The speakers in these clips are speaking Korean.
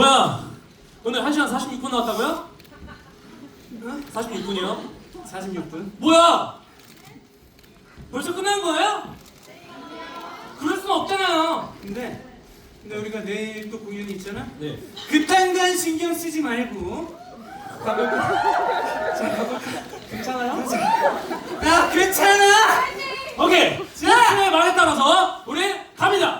뭐야? 오늘 1시간 46분 나왔다고요? 응? 46분이요? 46분. 뭐야? 벌써 끝난 거예요? 그럴 수는 없잖아요. 근데 근데 우리가 내일 또 공연이 있잖아. 네. 급한 건 신경 쓰지 말고 가볼까? 자 가볼까? 괜찮아요? 나 괜찮아. 오케이. 지난번에 말에 따라서 우리 갑니다.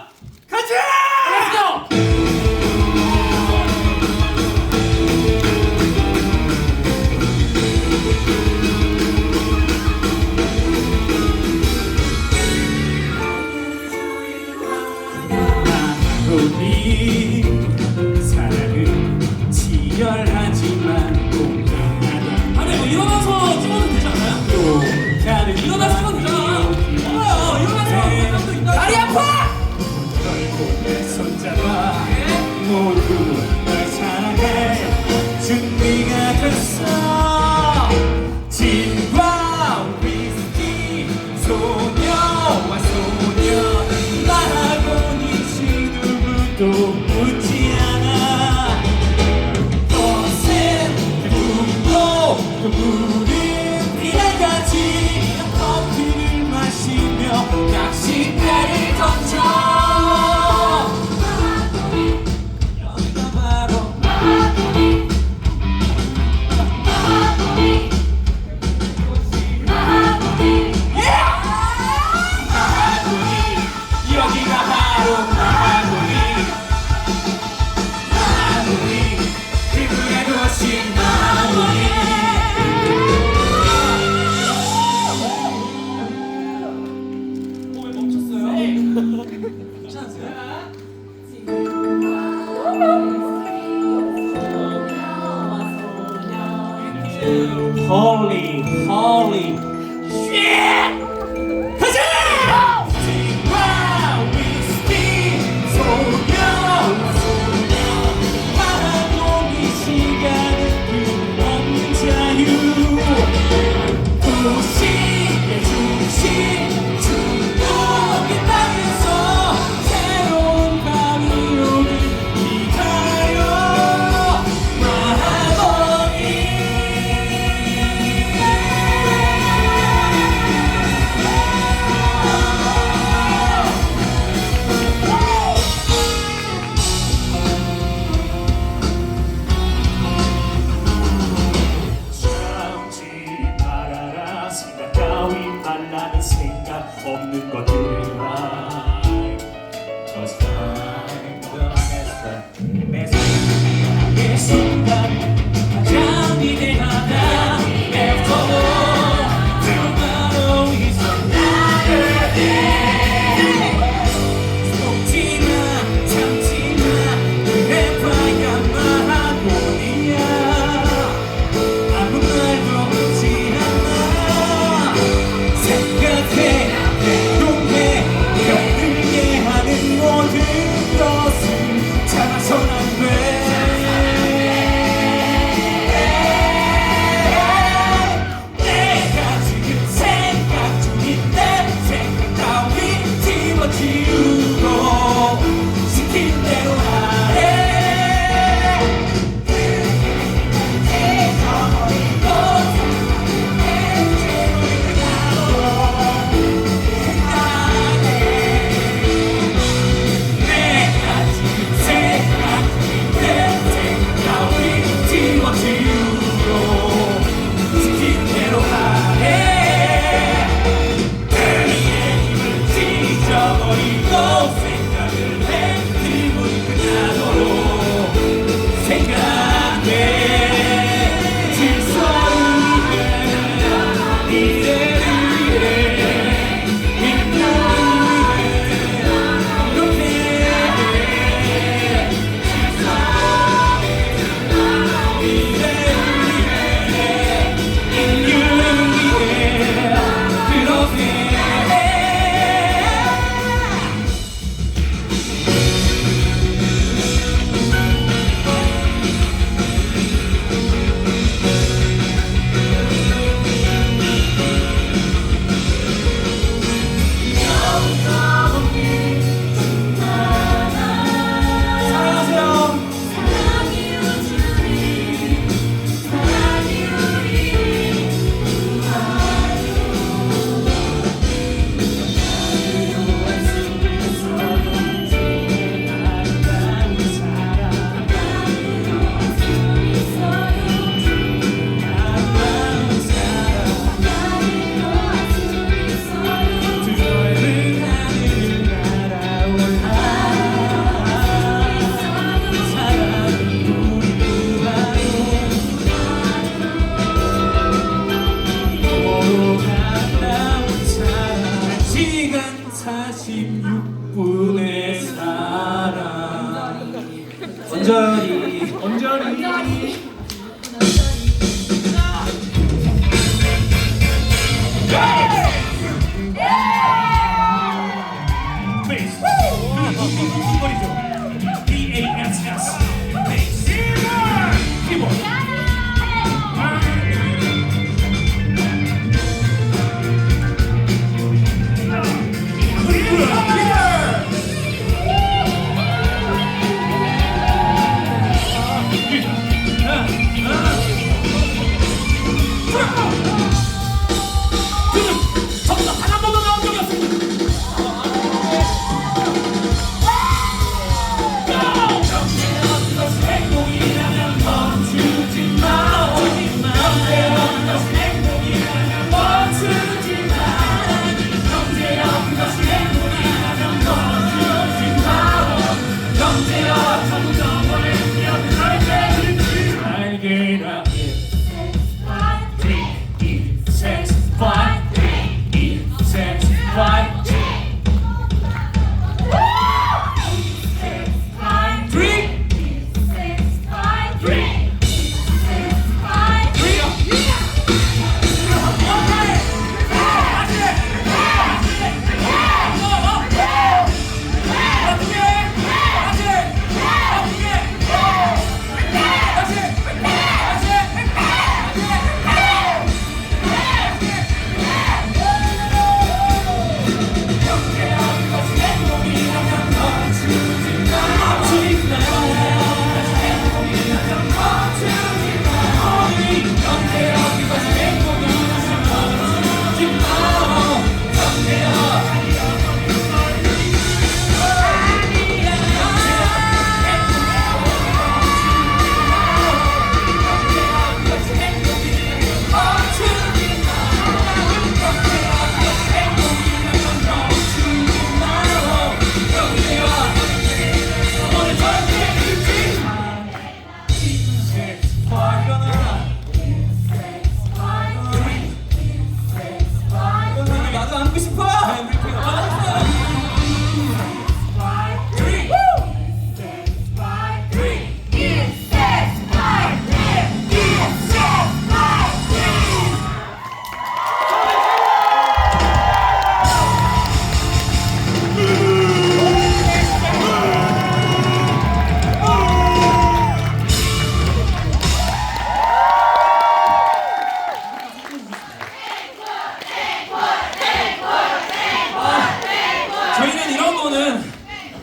언저리 언저리.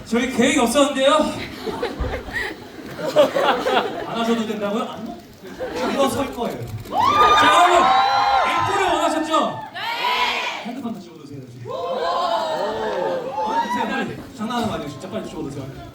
저희 계획이 없었는데요. 안 하셔도 된다고요? 안 이거 설 거예요. 자, 여러분 앵콜을 원하셨죠? 네. 핸드폰 다 집어드세요. 지금. 어, 빨리. 장난하는 거 아니에요. 진짜 빨리 집어드세요.